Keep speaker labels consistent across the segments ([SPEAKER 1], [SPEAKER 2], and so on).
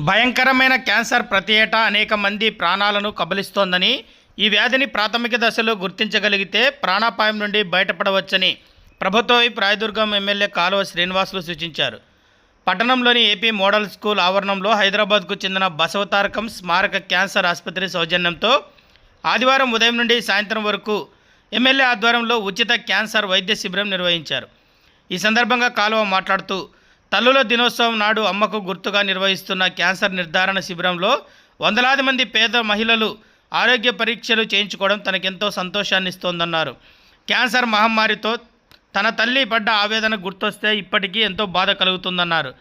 [SPEAKER 1] భయంకరమైన క్యాన్సర్ ప్రతి ఏటా అనేక మంది ప్రాణాలను కబలిస్తోందని ఈ వ్యాధిని ప్రాథమిక దశలో గుర్తించగలిగితే ప్రాణాపాయం నుండి బయటపడవచ్చని ప్రభుత్వ వైపు రాయదుర్గం ఎమ్మెల్యే కాలువ శ్రీనివాసులు సూచించారు. పట్టణంలోని ఏపీ మోడల్ స్కూల్ ఆవరణంలో హైదరాబాద్కు చెందిన బసవతారకం స్మారక క్యాన్సర్ ఆసుపత్రి సౌజన్యంతో ఆదివారం ఉదయం నుండి సాయంత్రం వరకు ఎమ్మెల్యే ఆధ్వర్యంలో ఉచిత క్యాన్సర్ వైద్య శిబిరం నిర్వహించారు. ఈ సందర్భంగా కాలువ మాట్లాడుతూ తల్లుల దినోత్సవం నాడు అమ్మకు గుర్తుగా నిర్వహిస్తున్న క్యాన్సర్ నిర్ధారణ శిబిరంలో వందలాది మంది పేద మహిళలు ఆరోగ్య పరీక్షలు చేయించుకోవడం తనకెంతో సంతోషాన్ని ఇస్తోందన్నారు క్యాన్సర్ మహమ్మారితో తన తల్లి పడ్డ ఆవేదన గుర్తొస్తే ఇప్పటికీ ఎంతో బాధ కలుగుతుందన్నారు.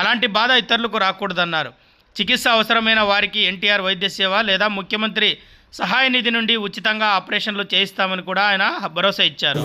[SPEAKER 1] అలాంటి బాధ ఇతరులకు రాకూడదన్నారు. చికిత్స అవసరమైన వారికి ఎన్టీఆర్ వైద్య సేవ లేదా ముఖ్యమంత్రి సహాయ నిధి నుండి ఉచితంగా ఆపరేషన్లు చేయిస్తామని కూడా ఆయన భరోసా ఇచ్చారు.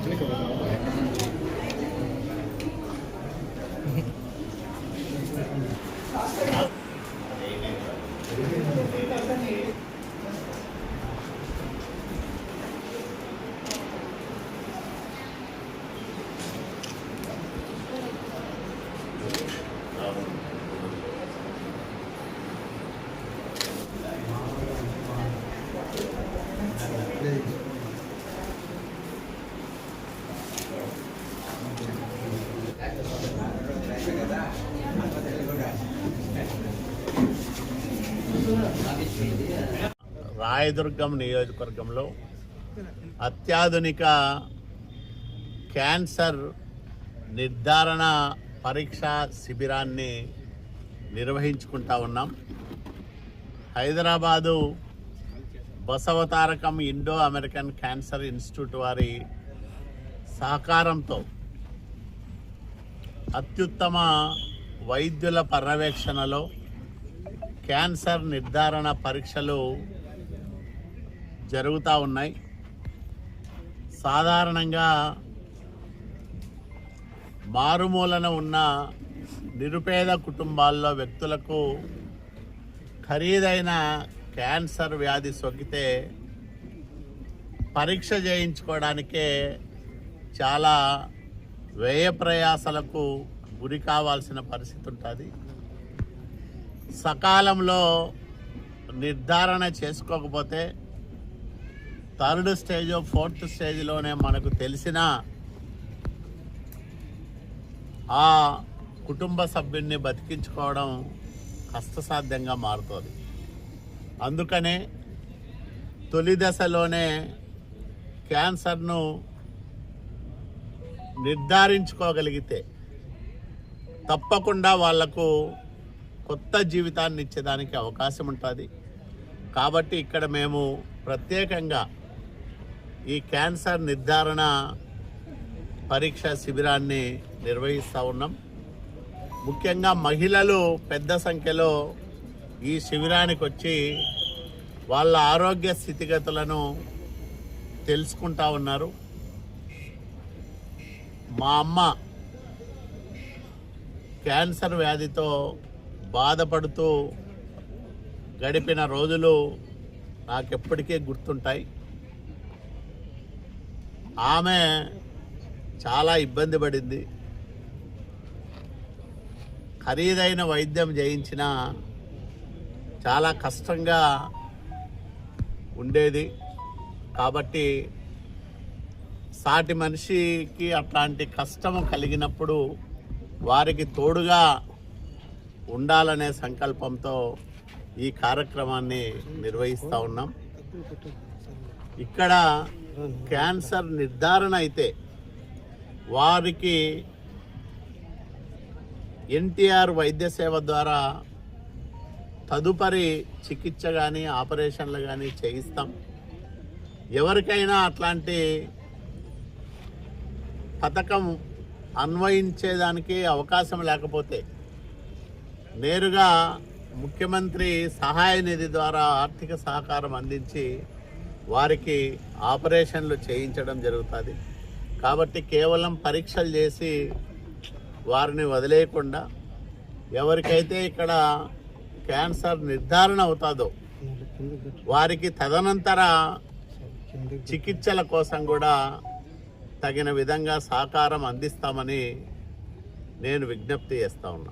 [SPEAKER 2] రాయదుర్గం నియోజకవర్గంలో అత్యాధునిక క్యాన్సర్ నిర్ధారణ పరీక్ష శిబిరాన్ని నిర్వహించుకుంటా ఉన్నాం. Hyderabad Basavatarakam Indo American cancer institute వారి సహకారంతో అత్యుత్తమ వైద్యుల పర్యవేక్షణలో క్యాన్సర్ నిర్ధారణ పరీక్షలు జరుగుతూ ఉన్నాయి. సాధారణంగా మారుమూలన ఉన్న నిరుపేద కుటుంబాల్లో వ్యక్తులకు ఖరీదైన క్యాన్సర్ వ్యాధి సోకితే పరీక్ష చేయించుకోవడానికే చాలా వ్యయ ప్రయాసలకు గురి కావాల్సిన పరిస్థితి ఉంటుంది. సకాలంలో నిర్ధారణ చేసుకోకపోతే థర్డ్ స్టేజ్ ఫోర్త్ స్టేజ్లోనే మనకు తెలిసిన ఆ కుటుంబ సభ్యుడిని బతికించుకోవడం కష్టసాధ్యంగా మారుతుంది. అందుకనే తొలి దశలోనే క్యాన్సర్ను నిర్ధారించుకోగలిగితే తప్పకుండా వాళ్ళకు కొత్త జీవితాన్ని ఇచ్చేదానికి అవకాశం ఉంటుంది. కాబట్టి ఇక్కడ మేము ప్రత్యేకంగా ఈ క్యాన్సర్ నిర్ధారణ పరీక్ష శిబిరాన్ని నిర్వహిస్తూ ఉన్నాం. ముఖ్యంగా మహిళలు పెద్ద సంఖ్యలో ఈ శిబిరానికి వచ్చి వాళ్ళ ఆరోగ్య స్థితిగతులను తెలుసుకుంటా ఉన్నారు. మా అమ్మ క్యాన్సర్ వ్యాధితో బాధపడుతూ గడిపిన రోజులు నాకెప్పటికీ గుర్తుంటాయి. ఆమె చాలా ఇబ్బంది పడింది. ఖరీదైన వైద్యం చేయించిన చాలా కష్టంగా ఉండేది. కాబట్టి సాటి మనిషికి అట్లాంటి కష్టం కలిగినప్పుడు వారికి తోడుగా ఉండాలనే సంకల్పంతో ఈ కార్యక్రమాన్ని నిర్వహిస్తూ ఉన్నాం. ఇక్కడ క్యాన్సర్ నిర్ధారణ అయితే వారికి ఎన్టీఆర్ వైద్య సేవ ద్వారా తదుపరి చికిత్స కానీ ఆపరేషన్లు కానీ చేయిస్తాం. ఎవరికైనా అట్లాంటి పథకం అన్వయించేదానికి అవకాశం లేకపోతే నేరుగా ముఖ్యమంత్రి సహాయ నిధి ద్వారా ఆర్థిక సహకారం అందించి వారికి ఆపరేషన్లు చేయించడం జరుగుతుంది. కాబట్టి కేవలం పరీక్షలు చేసి వారిని వదిలేయకుండా ఎవరికైతే ఇక్కడ క్యాన్సర్ నిర్ధారణ అవుతుందో వారికి తదనంతర చికిత్సల కోసం కూడా తగిన విధంగా సహకారం అందిస్తామని నేను విజ్ఞప్తి చేస్తా ఉన్నా.